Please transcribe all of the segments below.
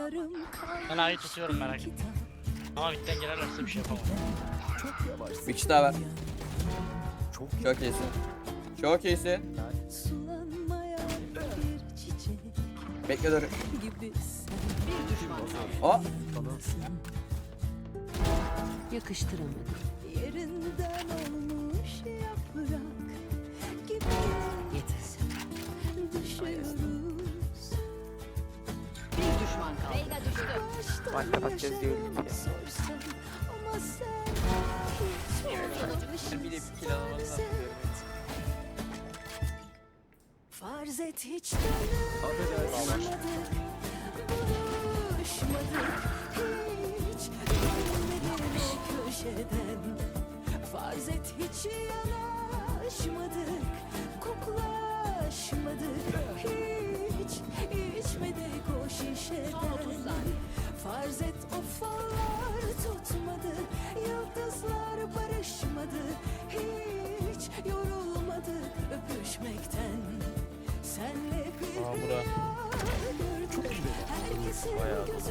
yarım Ben ayı tutuyorum merak etme. Ama bitten girerlerse bir şey yapamam. Bir kişi daha var. Çok iyisin. Çok iyisin. Bekle dur. gibi sen Bir düşman kaldı. O. Yakıştıramadım. yerinden olmuş Bir de bir olmamışsın kill alamadan farz et. Hiç tanışmadık Buluşmadık hiç. Dönmedik köşeden. Farz et hiç yanaşmadık Farz et o fallar tutmadı Yıldızlar barışmadı Hiç yorulmadık öpüşmekten. Senle bir Aa, bura. rüya. gördük Herkesin göz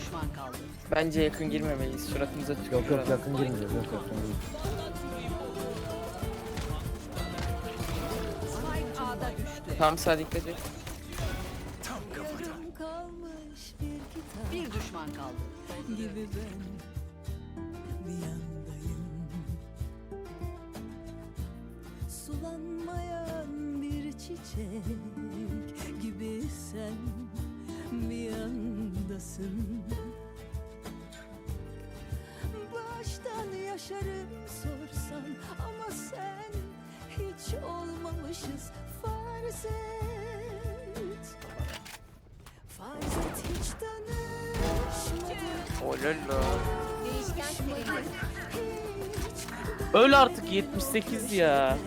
düşman kaldı. Bence yakın girmemeliyiz. Suratımıza tükürür. Yok yok yakın girmeyeceğiz yok yok. Spike A'da düştü. Tam sağ dikkat et. Kalmış bir kitap Bir düşman kaldı. gibi ben bir yandayım Sulanmayan bir çiçek gibi sen yandasın Baştan yaşarım sorsan ama sen hiç olmamışız. Farz et. Farz et hiç tanışmadık Olala. Öl artık 78 ya.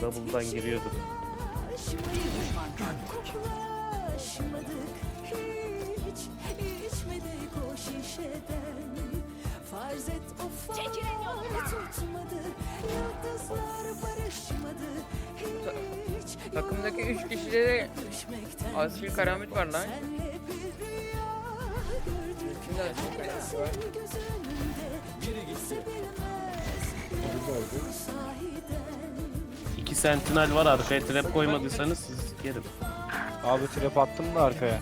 Double'dan hiç koklaşmadık Hiç içmedik o şişeden. Farz et o fallar tutmadı Yıldızlar barışmadı Hiç Takımdaki üç kişide de asil karamet var lan. Şimdi asil karamet var. İki sentinel var arkaya trap koymadıysanız siz sikerim. Abi trap attım da arkaya.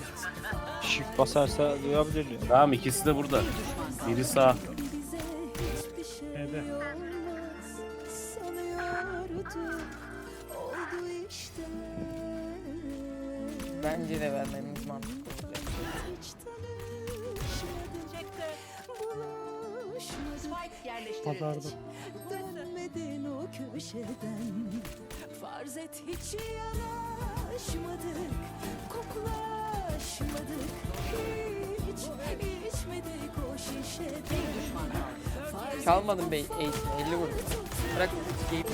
Shift basarsa duyabilir ya. Tamam ikisi de burada. Biri sağ. İşte. Bence de vermemiz mantıklı olacak. Yerleştirildi. dönmedin o köşeden. Farz et hiç yanaşmadık, koklaşmadık, hiç içmedik o şişeden. Çalmadım bey eğitimi 50 vurdu. Bırak geyip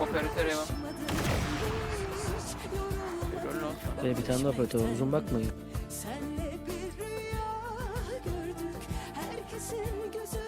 operatör olsun. Ee, bir tane daha operatör var uzun bakmayın. Senle bir rüya gördük Herkesin göz